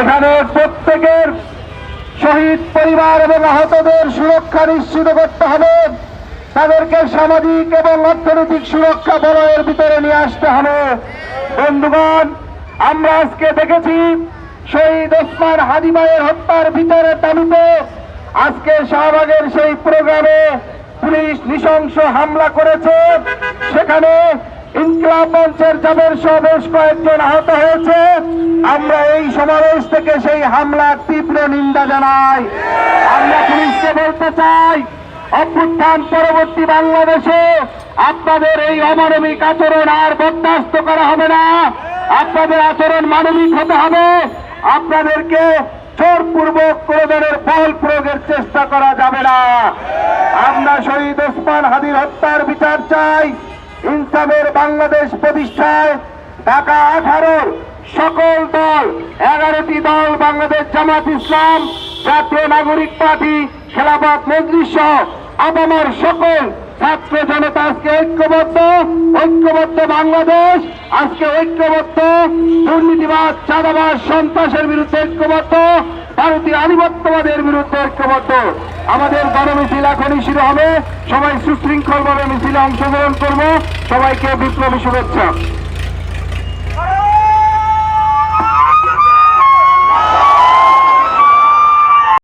এখানে প্রত্যেকের শহীদ পরিবার এবং আহতদের সুরক্ষা নিশ্চিত করতে হবে। তাদেরকে সামাজিক এবং অর্থনৈতিক সুরক্ষা বলয়ের ভিতরে নিয়ে আসতে হবে। বন্ধুগণ, আমরা আজকে দেখেছি শহীদ ওসমান হাদিমায়ের হত্যার ভিতরে দাবিতে আজকে শাহবাগের সেই প্রোগ্রামে পুলিশ নৃশংস হামলা করেছে। সেখানে ইনকলাব মঞ্চের যাদের সহ বেশ কয়েকজন আহত হয়েছে। আমরা সমাবেশ থেকে সেই হামলার তীব্র নিন্দা জানাই। আমরা পুলিশকে বলতে চাই, অভ্যুত্থান পরবর্তী বাংলাদেশে আপনাদের এই অমানবিক আচরণ আর বরদাস্ত করা হবে না। আপনাদের আচরণ মানবিক হতে হবে। আপনাদেরকে জোরপূর্বক ধরনের বল প্রয়োগের চেষ্টা করা যাবে না। আমরা শহীদ ওসমান হাদির হত্যার বিচার চাই। ইনসামের বাংলাদেশ প্রতিষ্ঠায় ঢাকা আঠারোর সকল দল, এগারোটি দল, বাংলাদেশ জামাত ইসলাম, জাতীয় নাগরিক পার্টি, খেলাফত মন্ত্রী সহ আবামার সকল ছাত্র জনতা আজকে ঐক্যবদ্ধ ঐক্যবদ্ধ বাংলাদেশ, আজকে ঐক্যবদ্ধ, দুর্নীতিবাদ চাঁদাবাদ সন্ত্রাসের বিরুদ্ধে ঐক্যবদ্ধ, ভারতীয় আধিপত্যবাদের বিরুদ্ধে ঐক্যবদ্ধ। আমাদের গণমিছিল এখনই শুরু হবে, সবাই সুশৃঙ্খলভাবে মিছিলে অংশগ্রহণ করব, সবাইকে বিপ্লবী শুভেচ্ছা।